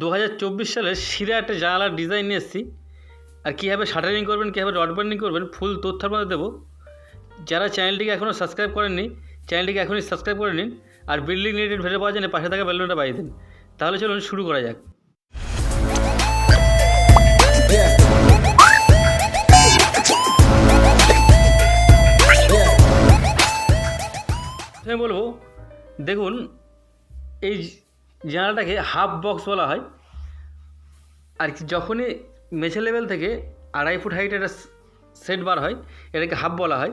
দু হাজার চব্বিশ সালের সিরা একটা জানালার ডিজাইন নিয়ে এসেছি। আর কীভাবে শাটারিং করবেন, কীভাবে রড বার্নিং করবেন ফুল তথ্য আপনাদের দেবো। যারা চ্যানেলটিকে এখনও সাবস্ক্রাইব করেননি চ্যানেলটিকে এখনই সাবস্ক্রাইব করে নিন আর বিল্ডিং রিলেটেড ভিডিও পাওয়ার জন্য পাশে থাকা বেলুনটা বাজিয়ে দিন। তাহলে চলুন শুরু করা যাক। আমি বলব, দেখুন, এই জানালাটাকে হাফ বক্স বলা হয়। আর যখনই মেঝে লেভেল থেকে আড়াই ফুট হাইট একটা সেট বার হয়, এটাকে হাফ বলা হয়।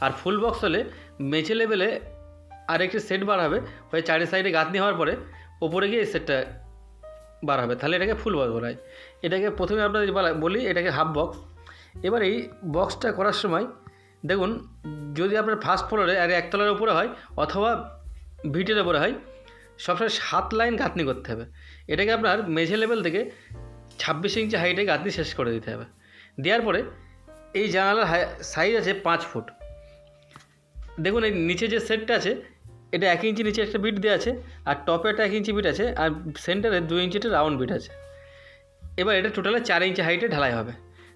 আর ফুল বক্স হলে মেঝে লেভেলে আরেকটি সেট বার হবে হয়ে চারি সাইডে গাঁথনি হওয়ার পরে ওপরে গিয়ে সেটটা বার হবে। তাহলে এটাকে ফুল বক্স বলা হয়। এটাকে প্রথমে আপনাদের বলা- বলি, এটাকে হাফ বক্স এবার এই বক্সটা করার সময় দেখুন, যদি আপনার ফার্স্ট ফ্লোরে আর একতলার উপরে হয়, অথবা ভিটের উপরে হয় সবসময় সাত লাইন গাঁথনি করতে হবে। এটাকে আপনার মেঝে লেভেল থেকে ছাব্বিশ ইঞ্চি হাইটে গাঁথনি শেষ করে দিতে হবে। দেওয়ার পরে এই জানালার সাইজ আছে পাঁচ ফুট। দেখুন এই নিচে যে সেটটা আছে, এটা এক ইঞ্চি নিচে একটা বিট দেওয়া আছে, আর টপে একটা এক ইঞ্চি বিট আছে, আর সেন্টারে দু ইঞ্চিটা রাউন্ড বিট আছে। এবার এটা টোটালে চার ইঞ্চি হাইটে ঢালাই হবে।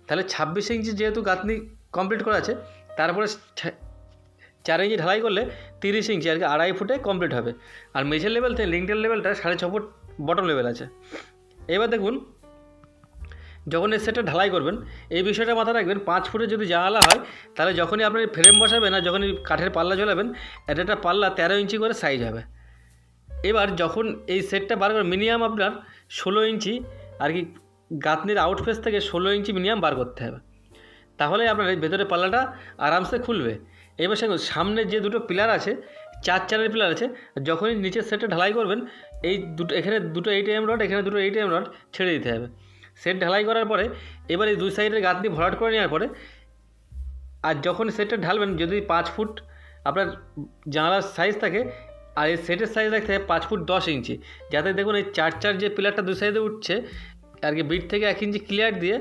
তাহলে ছাব্বিশ ইঞ্চি যেহেতু গাঁথনি কমপ্লিট করা আছে, তারপরে চার ইঞ্চি ঢালাই করলে তিরিশ ইঞ্চি আর কি আড়াই ফুটে কমপ্লিট হবে। আর মেঝের লেভেল থেকে লিঙ্কটের লেভেলটা সাড়ে ছ ফুট বটম লেভেল আছে। এবার দেখুন, যখন এই সেটটা ঢালাই করবেন, এই বিষয়টা মাথায় রাখবেন, পাঁচ ফুটে যদি জানালা হয়, তাহলে যখনই আপনি ফ্রেম বসাবেন আর যখনই কাঠের পাল্লা ঝোলাবেন এটা একটা পাল্লা তেরো ইঞ্চি করে সাইজ হবে। এবার যখন এই সেটটা বার করে মিনিমাম আপনার ষোলো ইঞ্চি আর কি গাঁথনির আউটফেস থেকে ষোলো ইঞ্চি মিনিমাম বার করতে হবে। তাহলে আপনার এই ভেতরে পাল্লাটা আরামসে খুলবে। এবার সে সামনে যে দুটো পিলার আছে, চার চারের পিলার আছে, যখনই নিচের সেটটা ঢালাই করবেন, এই দুটো, এখানে দুটো এম রড এখানে দুটো এম রড ছেড়ে দিতে হবে। সেট ঢালাই করার পরে, এবার এই দুই সাইডের গাঁথনি ভরাট করে নেওয়ার পরে, আর যখন সেটটা ঢালবেন, যদি পাঁচ ফুট আপনার জানালার সাইজ থাকে, আর এই সেটের সাইজ রাখতে হবে পাঁচ ফুট দশ ইঞ্চি, যাতে দেখুন এই চার চার যে পিলারটা দুই সাইডে উঠছে, আর কি বিট থেকে এক ইঞ্চি ক্লিয়ার দিয়ে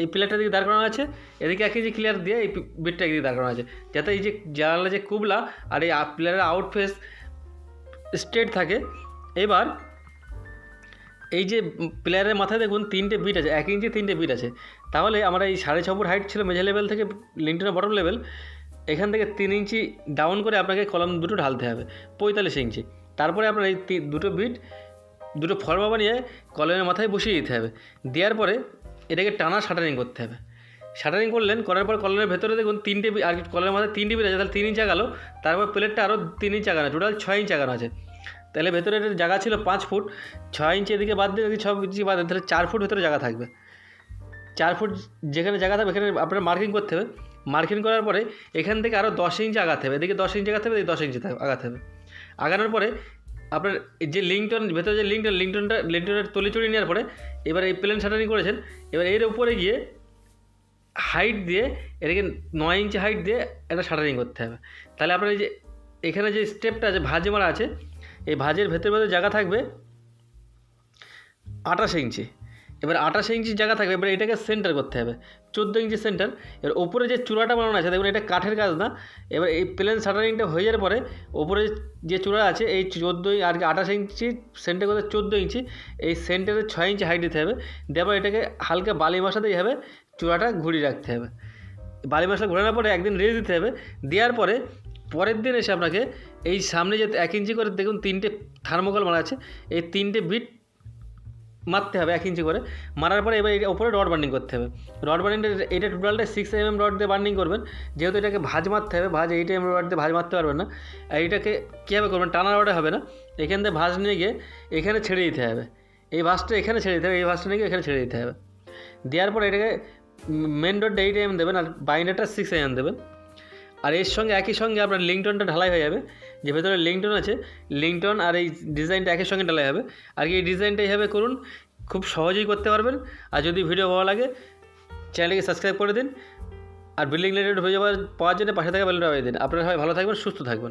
এই পিলারটা দিকে দাঁড় করানো আছে, এদিকে এক ইঞ্চি ক্লিয়ার দিয়ে এই বিটটা এদিকে দাঁড় করানো আছে। যাতে এই যে জানালা যে কুবলা আর এই পিলারের আউটফেস স্ট্রেট থাকে, এবার এই যে প্লেয়ারের মাথায় দেখুন তিনটে বিট আছে, এক ইঞ্চি তিনটে বিট আছে। তাহলে আমরা এই সাড়ে ছ ফুট হাইট ছিল মেঝে লেভেল থেকে লিঙ্কটের বটম লেভেল এখান থেকে তিন ইঞ্চি ডাউন করে আপনাকে কলম দুটো ঢালতে হবে, পঁয়তাল্লিশ ইঞ্চি। তারপরে আপনার এই দুটো বিট দুটো ফর্মা বানিয়ে কলমের মাথায় বসিয়ে দিতে হবে। দেওয়ার পরে এটাকে টানা শাটারিং করতে হবে। শাটারিং করলেন, করার পর কলমের ভেতরে দেখুন তিনটে আর কি কলমের মাথায় তিনটে বিট আছে তাহলে তিন ইঞ্চ আগালো, তারপর প্লেটটা আরও তিন ইঞ্চ আগানো টোটাল ছয় ইঞ্চ আগানো আছে। তাহলে ভেতরে জায়গা ছিল পাঁচ ফুট, ছয় ইঞ্চি এদিকে বাদ দিয়ে এদিকে ছ ইঞ্চি বাদ দিয়ে, তাহলে চার ফুট ভেতরে জায়গা থাকবে। চার ফুট যেখানে জায়গা থাকবে, এখানে আপনার মার্কিং করতে হবে। মার্কিং করার পরে এখান থেকে আরও দশ ইঞ্চি আগাতে হবে, এদিকে দশ ইঞ্চি আগাতে হবে, এদিকে দশ ইঞ্চি আগাতে হবে। আগানোর পরে আপনার যে লিঙ্কটন, ভেতরে যে লিঙ্কটন, লিঙ্কটনটা, লিঙ্কটনের তলি চড়িয়ে নেওয়ার পরে এবার এই প্লেন শাটারিং করেছেন। এবার এর উপরে গিয়ে হাইট দিয়ে এটাকে নয় ইঞ্চি হাইট দিয়ে একটা শাটারিং করতে হবে। তাহলে আপনার এই যে এখানে যে স্টেপটা আছে, ভাজে মারা আছে, এই ভাজের ভেতরে ভেতরে জায়গা থাকবে আঠাশ ইঞ্চি এবার আঠাশ ইঞ্চি জায়গা থাকবে, এবার এটাকে সেন্টার করতে হবে। চোদ্দ ইঞ্চি সেন্টার এবার ওপরে যে চূড়াটা বানানো আছে, দেখুন এটা কাঠের কাজ না। এবার এই প্লেন শাটারিংটা হয়ে যাওয়ার পরে ওপরে যে চূড়া আছে, এই চোদ্দ আর কি আঠাশ ইঞ্চি সেন্টার করতে চোদ্দ ইঞ্চি। এই সেন্টারে ছয় ইঞ্চি হাইট দিতে হবে। দেওয়ার এটাকে হালকা বালি মশাতে হবে, চূড়াটা ঘুরিয়ে রাখতে হবে। বালি মশলা ঘোরানোর পরে একদিন রেখে দিতে হবে। দেওয়ার পরে পরের দিন এসে আপনাকে এই সামনে যে এক ইঞ্চি করে দেখুন তিনটে থার্মোকল মারা আছে, এই তিনটে বিট মারতে হবে এক ইঞ্চি করে। মারার পরে এবার এটা ওপরে রড বার্নিং করতে হবে। রড বার্নিংটা এটা টোটালটা সিক্স এম এম রড দিয়ে বার্নিং করবেন। যেহেতু এটাকে ভাজ মারতে হবে, ভাজ এইট এম রড দিয়ে ভাজ মারতে পারবেন না। আর এটাকে কীভাবে করবেন? টানা রডে হবে না। এখান থেকে ভাজ নিয়ে গিয়ে এখানে ছেড়ে দিতে হবে। এই ভাঁজটা এখানে ছেড়ে দিতে হবে, এই ভাঁজটা নিয়ে গিয়ে এখানে ছেড়ে দিতে হবে। দেওয়ার পর এটাকে মেন রডটা এইট এম দেবেন আর বাইন্ডারটা সিক্স এম দেবেন। আর এর সঙ্গে একই সঙ্গে আপনার লিঙ্কটনটা ঢালাই হয়ে যাবে। যে ভেতরে লিঙ্কটন আছে লিঙ্কটন আর এই ডিজাইনটা একই সঙ্গে ঢালাই হবে। আর কি এই ডিজাইনটা এইভাবে করুন, খুব সহজেই করতে পারবেন। আর যদি ভিডিও ভালো লাগে চ্যানেলকে সাবস্ক্রাইব করে দিন। আর বিল্ডিং রিলেটেড হয়ে যাওয়ার পাওয়ার জন্য পাশে থাকা বেলটা দিন। আপনারা সবাই ভালো থাকবেন, সুস্থ থাকবেন।